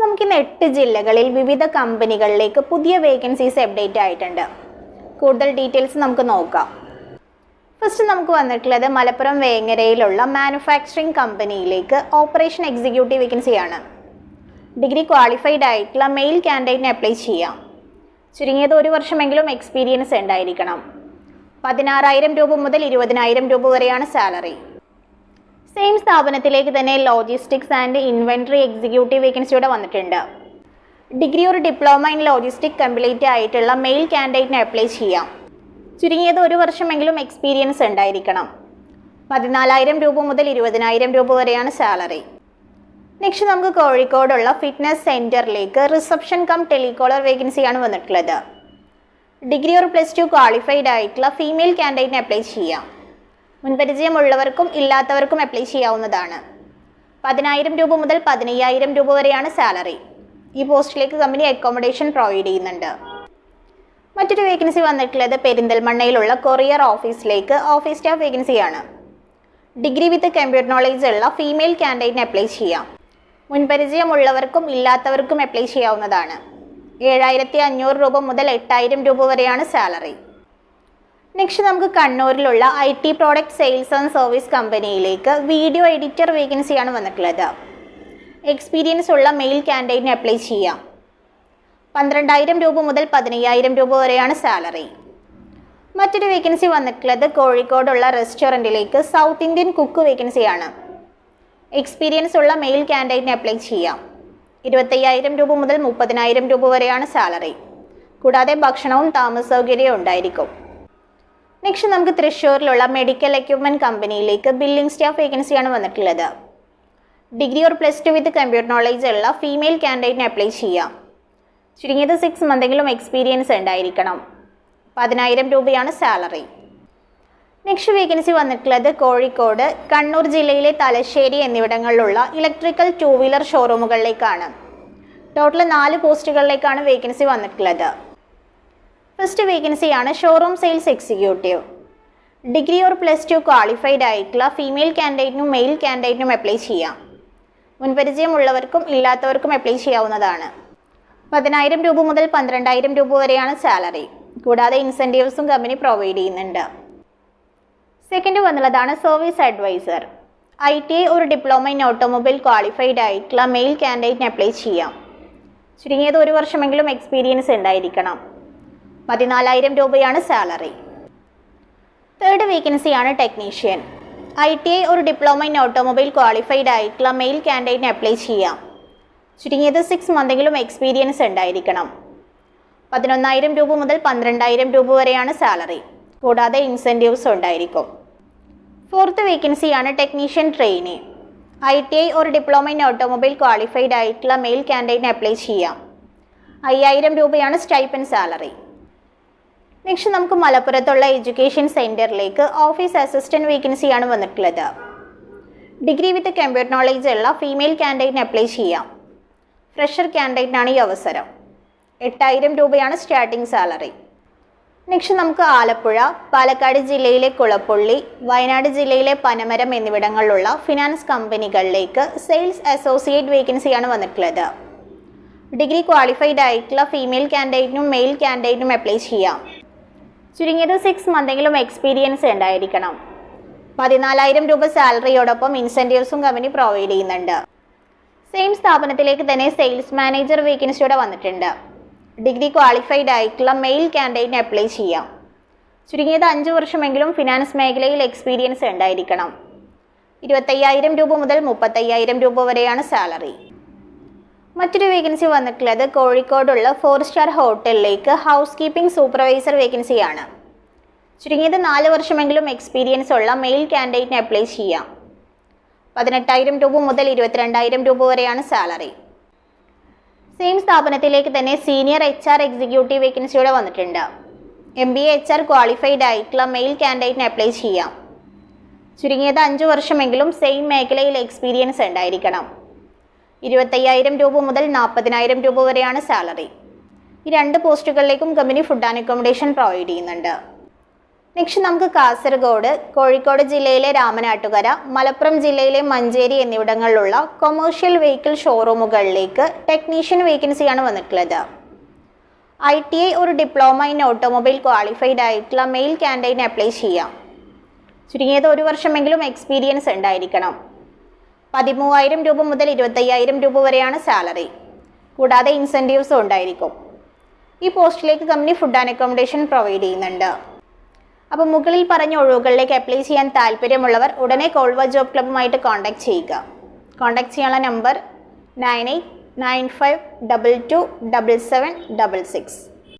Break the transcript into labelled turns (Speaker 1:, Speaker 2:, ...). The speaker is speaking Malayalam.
Speaker 1: നമുക്കിന്ന് എട്ട് ജില്ലകളിൽ വിവിധ കമ്പനികളിലേക്ക് പുതിയ വേക്കൻസീസ് അപ്ഡേറ്റ് ആയിട്ടുണ്ട്. കൂടുതൽ ഡീറ്റെയിൽസ് നമുക്ക് നോക്കാം. ഫസ്റ്റ് നമുക്ക് വന്നിട്ടുള്ളത് മലപ്പുറം വേങ്ങരയിലുള്ള മാനുഫാക്ചറിംഗ് കമ്പനിയിലേക്ക് ഓപ്പറേഷൻ എക്സിക്യൂട്ടീവ് വേക്കൻസിയാണ് ഡിഗ്രി ക്വാളിഫൈഡ് ആയിട്ടുള്ള മെയിൽ കാൻഡിഡേറ്റിന് അപ്ലൈ ചെയ്യാം. ചുരുങ്ങിയത് ഒരു വർഷമെങ്കിലും എക്സ്പീരിയൻസ് ഉണ്ടായിരിക്കണം. പതിനാറായിരം രൂപ മുതൽ ഇരുപതിനായിരം രൂപ വരെയാണ് സാലറി സെയിം സ്ഥാപനത്തിലേക്ക് തന്നെ ലോജിസ്റ്റിക്സ് ആൻഡ് ഇൻവെൻട്രി എക്സിക്യൂട്ടീവ് വേക്കൻസിയുടെ വന്നിട്ടുണ്ട്. ഡിഗ്രി ഒരു ഡിപ്ലോമ ഇൻ ലോജിസ്റ്റിക് കംപ്ലീറ്റ് ആയിട്ടുള്ള മെയിൽ കാൻഡിഡേറ്റിന് അപ്ലൈ ചെയ്യാം. ചുരുങ്ങിയത് ഒരു വർഷമെങ്കിലും എക്സ്പീരിയൻസ് ഉണ്ടായിരിക്കണം. പതിനാലായിരം രൂപ മുതൽ ഇരുപതിനായിരം രൂപ വരെയാണ് സാലറി നെക്സ്റ്റ് നമുക്ക് കോഴിക്കോടുള്ള ഫിറ്റ്നസ് സെന്ററിലേക്ക് റിസപ്ഷൻ കം ടെലികോളർ വേക്കൻസിയാണ് വന്നിട്ടുള്ളത്. ഡിഗ്രി ഒരു പ്ലസ് ടു ക്വാളിഫൈഡ് ആയിട്ടുള്ള ഫീമെയിൽ കാൻഡിഡേറ്റിന് അപ്ലൈ ചെയ്യാം. മുൻപരിചയമുള്ളവർക്കും ഇല്ലാത്തവർക്കും അപ്ലൈ ചെയ്യാവുന്നതാണ്. പതിനായിരം രൂപ മുതൽ പതിനയ്യായിരം രൂപ വരെയാണ് സാലറി ഈ പോസ്റ്റിലേക്ക് കമ്പനി അക്കോമഡേഷൻ പ്രൊവൈഡ് ചെയ്യുന്നുണ്ട്. മറ്റൊരു വേക്കൻസി വന്നിട്ടുള്ളത് പെരിന്തൽമണ്ണയിലുള്ള കൊറിയർ ഓഫീസിലേക്ക് ഓഫീസ് സ്റ്റാഫ് വേക്കൻസിയാണ് ഡിഗ്രി വിത്ത് കമ്പ്യൂട്ടർ നോളേജ് ഉള്ള ഫീമെയിൽ കാൻഡിഡേറ്റിന് അപ്ലൈ ചെയ്യാം. മുൻപരിചയമുള്ളവർക്കും ഇല്ലാത്തവർക്കും അപ്ലൈ ചെയ്യാവുന്നതാണ്. ഏഴായിരത്തി അഞ്ഞൂറ് രൂപ മുതൽ എട്ടായിരം രൂപ വരെയാണ് സാലറി നെക്സ്റ്റ് നമുക്ക് കണ്ണൂരിലുള്ള I T product sales and service കമ്പനിയിലേക്ക് വീഡിയോ എഡിറ്റർ വേക്കൻസിയാണ് വന്നിട്ടുള്ളത്. എക്സ്പീരിയൻസ് ഉള്ള മെയിൽ ക്യാൻഡിഡേറ്റിന് അപ്ലൈ ചെയ്യാം. പന്ത്രണ്ടായിരം രൂപ മുതൽ പതിനയ്യായിരം രൂപ വരെയാണ് സാലറി മറ്റൊരു വേക്കൻസി വന്നിട്ടുള്ളത് കോഴിക്കോടുള്ള റെസ്റ്റോറന്റിലേക്ക് സൗത്ത് ഇന്ത്യൻ കുക്ക് വേക്കൻസിയാണ് എക്സ്പീരിയൻസ് ഉള്ള മെയിൽ ക്യാൻഡിഡേറ്റിന് അപ്ലൈ ചെയ്യാം. ഇരുപത്തയ്യായിരം രൂപ മുതൽ മുപ്പതിനായിരം രൂപ വരെയാണ് സാലറി കൂടാതെ ഭക്ഷണവും താമസ സൗകര്യവും ഉണ്ടായിരിക്കും. നെക്സ്റ്റ് നമുക്ക് തൃശ്ശൂരിലുള്ള മെഡിക്കൽ എക്യുപ്മെന്റ് കമ്പനിയിലേക്ക് ബില്ലിംഗ് സ്റ്റാഫ് വേക്കൻസിയാണ് വന്നിട്ടുള്ളത്. Degree or plus two with computer knowledge ഉള്ള ഫീമെയിൽ കാൻഡിഡേറ്റിന് അപ്ലൈ ചെയ്യാം. ചുരുങ്ങിയത് സിക്സ് മന്തെങ്കിലും എക്സ്പീരിയൻസ് ഉണ്ടായിരിക്കണം. പതിനായിരം രൂപയാണ് സാലറി നെക്സ്റ്റ് വേക്കൻസി വന്നിട്ടുള്ളത് കോഴിക്കോട് കണ്ണൂർ ജില്ലയിലെ തലശ്ശേരി എന്നിവിടങ്ങളിലുള്ള ഇലക്ട്രിക്കൽ ടു വീലർ ഷോറൂമുകളിലേക്കാണ് ടോട്ടൽ നാല് പോസ്റ്റുകളിലേക്കാണ് വേക്കൻസി വന്നിട്ടുള്ളത്. ഫസ്റ്റ് വേക്കൻസിയാണ് showroom sales executive degree or plus two qualified ആയിട്ടുള്ള ഫീമെയിൽ കാൻഡിഡേറ്റിനും മെയിൽ കാൻഡിഡേറ്റിനും അപ്ലൈ ചെയ്യാം. മുൻപരിചയമുള്ളവർക്കും ഇല്ലാത്തവർക്കും അപ്ലൈ ചെയ്യാവുന്നതാണ്. പതിനായിരം രൂപ മുതൽ പന്ത്രണ്ടായിരം രൂപ വരെയാണ് സാലറി കൂടാതെ ഇൻസെന്റീവ്സും കമ്പനി പ്രൊവൈഡ് ചെയ്യുന്നുണ്ട്. Second വന്നുള്ളതാണ് service advisor I T I ഒരു ഡിപ്ലോമ ഇൻ ഓട്ടോമൊബൈൽ ക്വാളിഫൈഡ് ആയിട്ടുള്ള മെയിൽ കാൻഡിഡേറ്റിന് അപ്ലൈ ചെയ്യാം. ചുരുങ്ങിയത് ഒരു വർഷമെങ്കിലും എക്സ്പീരിയൻസ് ഉണ്ടായിരിക്കണം. പതിനാലായിരം രൂപയാണ് സാലറി. തേർഡ് വേക്കൻസിയാണ് ടെക്നീഷ്യൻ ഐ ടി ഐ ഒരു ഡിപ്ലോമ ഇൻ ഓട്ടോമൊബൈൽ ക്വാളിഫൈഡ് ആയിട്ടുള്ള മെയിൽ കാൻഡിഡേറ്റിന് അപ്ലൈ ചെയ്യാം. ചുരുങ്ങിയത് സിക്സ് മന്തെങ്കിലും എക്സ്പീരിയൻസ് ഉണ്ടായിരിക്കണം. പതിനൊന്നായിരം രൂപ മുതൽ പന്ത്രണ്ടായിരം രൂപ വരെയാണ് സാലറി. കൂടാതെ ഇൻസെന്റീവ്സ് ഉണ്ടായിരിക്കും. ഫോർത്ത് വേക്കൻസിയാണ് technician trainee I T I ഒരു ഡിപ്ലോമ ഇൻ ഓട്ടോമൊബൈൽ ക്വാളിഫൈഡ് ആയിട്ടുള്ള മെയിൽ കാൻഡിഡേറ്റിന് അപ്ലൈ ചെയ്യാം. അയ്യായിരം രൂപയാണ് സ്റ്റൈപ്പൻ സാലറി നെക്സ്റ്റ് നമുക്ക് മലപ്പുറത്തുള്ള എഡ്യൂക്കേഷൻ സെന്ററിലേക്ക് ഓഫീസ് അസിസ്റ്റന്റ് വേക്കൻസിയാണ് വന്നിട്ടുള്ളത്. ഡിഗ്രി വിത്ത് കമ്പ്യൂട്ടർ നോളേജ് ഉള്ള ഫീമെയിൽ കാൻഡിഡേറ്റിന് അപ്ലൈ ചെയ്യാം. ഫ്രഷർ കാൻഡിഡേറ്റിനാണ് ഈ അവസരം. എട്ടായിരം രൂപയാണ് സ്റ്റാർട്ടിംഗ് സാലറി നെക്സ്റ്റ് നമുക്ക് ആലപ്പുഴ പാലക്കാട് ജില്ലയിലെ കുളപ്പുള്ളി വയനാട് ജില്ലയിലെ പനമരം എന്നിവിടങ്ങളിലുള്ള ഫിനാൻസ് കമ്പനികളിലേക്ക് സെയിൽസ് അസോസിയേറ്റ് വേക്കൻസിയാണ് വന്നിട്ടുള്ളത്. ഡിഗ്രി ക്വാളിഫൈഡ് ആയിട്ടുള്ള ഫീമെയിൽ കാൻഡിഡേറ്റിനും മെയിൽ കാൻഡിഡേറ്റിനും അപ്ലൈ ചെയ്യാം. ചുരുങ്ങിയത് സിക്സ് മന്തെങ്കിലും എക്സ്പീരിയൻസ് ഉണ്ടായിരിക്കണം. പതിനാലായിരം രൂപ സാലറിയോടൊപ്പം ഇൻസെന്റീവ്സും കമ്പനി പ്രൊവൈഡ് ചെയ്യുന്നുണ്ട്. സെയിം സ്ഥാപനത്തിലേക്ക് തന്നെ സെയിൽസ് മാനേജർ വേക്കൻസിയോടെ വന്നിട്ടുണ്ട്. ഡിഗ്രി ക്വാളിഫൈഡ് ആയിട്ടുള്ള മെയിൽ ക്യാൻഡിഡേറ്റിന് അപ്ലൈ ചെയ്യാം. ചുരുങ്ങിയത് അഞ്ച് വർഷമെങ്കിലും ഫിനാൻസ് മേഖലയിൽ എക്സ്പീരിയൻസ് ഉണ്ടായിരിക്കണം. ഇരുപത്തയ്യായിരം രൂപ മുതൽ മുപ്പത്തയ്യായിരം രൂപ വരെയാണ് സാലറി മറ്റൊരു വേക്കൻസി വന്നിട്ടുള്ളത് കോഴിക്കോടുള്ള ഫോർ സ്റ്റാർ ഹോട്ടലിലേക്ക് ഹൗസ് കീപ്പിംഗ് സൂപ്പർവൈസർ വേക്കൻസിയാണ് ചുരുങ്ങിയത് നാല് വർഷമെങ്കിലും എക്സ്പീരിയൻസ് ഉള്ള മെയിൽ കാൻഡിഡേറ്റിന് അപ്ലൈ ചെയ്യാം. പതിനെട്ടായിരം രൂപ മുതൽ ഇരുപത്തിരണ്ടായിരം രൂപ വരെയാണ് സാലറി സെയിം സ്ഥാപനത്തിലേക്ക് തന്നെ സീനിയർ എച്ച് ആർ എക്സിക്യൂട്ടീവ് വേക്കൻസിയോടെ വന്നിട്ടുണ്ട്. M B H R qualified ആയിട്ടുള്ള മെയിൽ കാൻഡിഡേറ്റിന് അപ്ലൈ ചെയ്യാം. ചുരുങ്ങിയത് അഞ്ച് വർഷമെങ്കിലും സെയിം മേഖലയിൽ എക്സ്പീരിയൻസ് ഉണ്ടായിരിക്കണം. ഇരുപത്തയ്യായിരം രൂപ മുതൽ നാൽപ്പതിനായിരം രൂപ വരെയാണ് സാലറി. ഈ രണ്ട് പോസ്റ്റുകളിലേക്കും company food and accommodation provide ചെയ്യുന്നുണ്ട്. നെക്സ്റ്റ് നമുക്ക് കാസർഗോഡ് കോഴിക്കോട് ജില്ലയിലെ രാമനാട്ടുകര മലപ്പുറം ജില്ലയിലെ മഞ്ചേരി എന്നിവിടങ്ങളിലുള്ള കൊമേഴ്ഷ്യൽ വെഹിക്കിൾ ഷോറൂമുകളിലേക്ക് ടെക്നീഷ്യൻ വേക്കൻസിയാണ് വന്നിട്ടുള്ളത്. ഐ ടി ഐ ഒരു ഡിപ്ലോമ ഇൻ ഓട്ടോമൊബൈൽ ക്വാളിഫൈഡ് ആയിട്ടുള്ള മെയിൽ ക്യാൻഡൈൻ അപ്ലൈ ചെയ്യാം. ചുരുങ്ങിയത് ഒരു വർഷമെങ്കിലും എക്സ്പീരിയൻസ് ഉണ്ടായിരിക്കണം. പതിമൂവായിരം രൂപ മുതൽ ഇരുപത്തയ്യായിരം രൂപ വരെയാണ് സാലറി. കൂടാതെ ഇൻസെന്റീവ്സും ഉണ്ടായിരിക്കും. ഈ പോസ്റ്റിലേക്ക് company food and accommodation provide ചെയ്യുന്നുണ്ട്. അപ്പോൾ മുകളിൽ പറഞ്ഞ ഒഴിവുകളിലേക്ക് അപ്ലൈ ചെയ്യാൻ താല്പര്യമുള്ളവർ ഉടനെ കോൾവ ജോബ് ക്ലബ്ബുമായിട്ട് കോൺടാക്ട് ചെയ്യുക. കോൺടാക്ട് ചെയ്യാനുള്ള number nine eight nine five double two double seven double six.